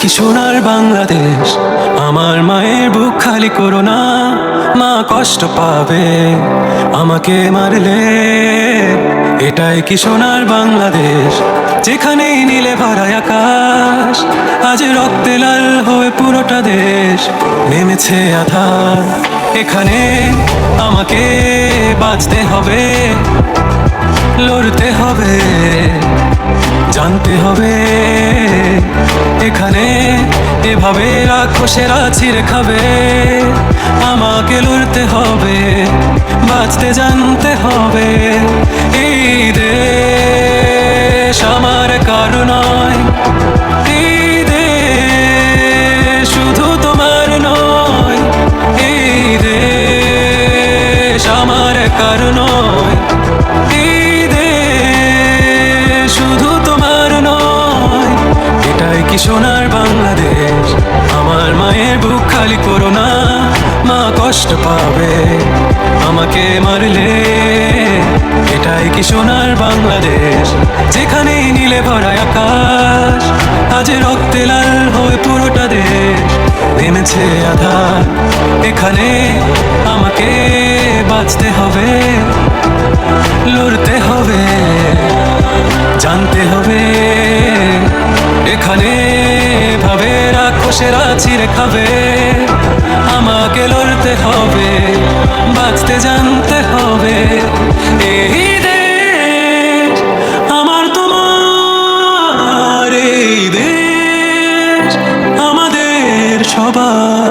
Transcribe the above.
কি সোনার বাংলাদেশ। আমার মায়ের বুক খালি করো না, মা কষ্ট পাবে। আমাকে মারলে, এটাই কি সোনার বাংলাদেশ? যেখানেই নীলে ভরা আকাশ, আজ রক্তে লাল হয়ে পুরোটা দেশ। নেমেছে আধার, এখানে আমাকে বাঁচতে হবে, লড়তে হবে। জানতে হবে। এখানে এভাবে রাক্ষসেরা ছিঁড়ে খাবে। আমাকে লড়তে হবে, বাঁচতে জানতে হবে। এই দেশ আমার কারও নয়। এই শুধু তোমার নয়। নয়। সোনার বাংলাদেশ। আমার মায়ের বুক খালি করো না, মা কষ্ট পাবে। আমাকে মারলে, এটাই কি সোনার বাংলাদেশ? যেখানেই নীলে ভরা আকাশ, আজ রক্তে লাল হয়ে পুরোটা দেশ। নেমেছে আধার, এখানে আমাকে বাঁচতে হবে। রাক্ষসেরা ছিঁড়ে খাবে আমাকে লড়তে হবে বাঁচতে জানতে হবে। এই দেশ আমার আমাদের সবার।